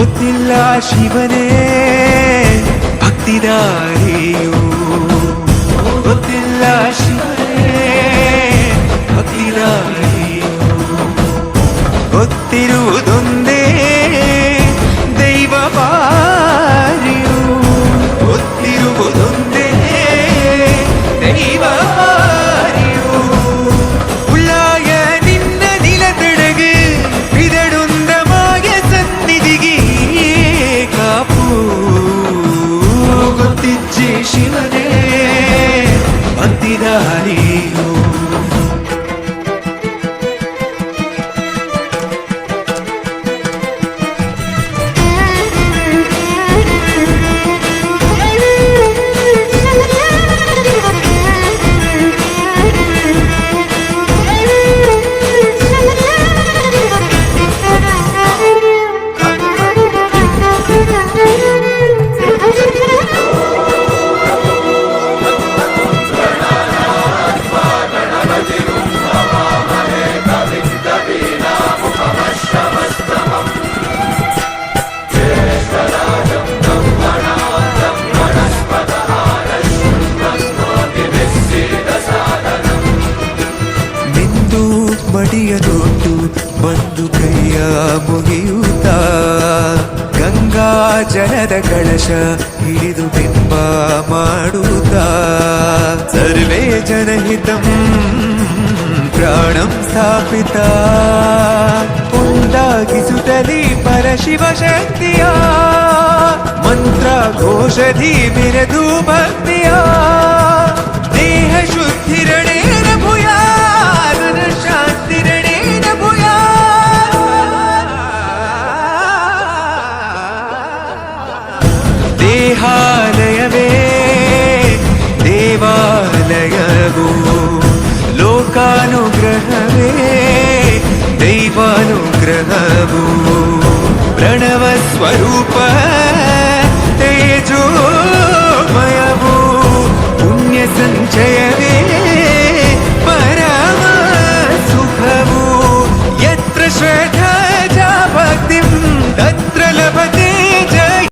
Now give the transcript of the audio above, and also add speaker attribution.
Speaker 1: ഒത്തില്ല ശിവനെ. ഭക്തിദാരിയോ. ഒത്തില്ല ശിവനെ. ഭക്തിദാരിയോ. ഒത്തിരുതൊന്നേ ಮಡಿಯ ನೋಟು ಬಂದು ಕೈಯ ಮುಗಿಯುತ್ತ ಗಂಗಾ ಜಲದ ಕಳಶ ಹಿಡಿದು ಬಿಂಬ ಮಾಡುತ್ತ ಸರ್ವೇ ಜನಹಿತಂ ಪ್ರಾಣಂ ಸ್ಥಾಪಿತ ಉಂಟಾಗಿಸುತ್ತಲಿ ಪರಶಿವ ಶಕ್ತಿಯ ಮಂತ್ರ ಘೋಷಧಿ ಬಿರದು ಭಕ್ತಿಯ ದೇಹಾಲಯವೇ ದೇವಾಲಯವು ಲೋಕಾನುಗ್ರಹವೇ ದೈವಾನುಗ್ರಹವು ಪ್ರಣವ ಸ್ವರೂಪ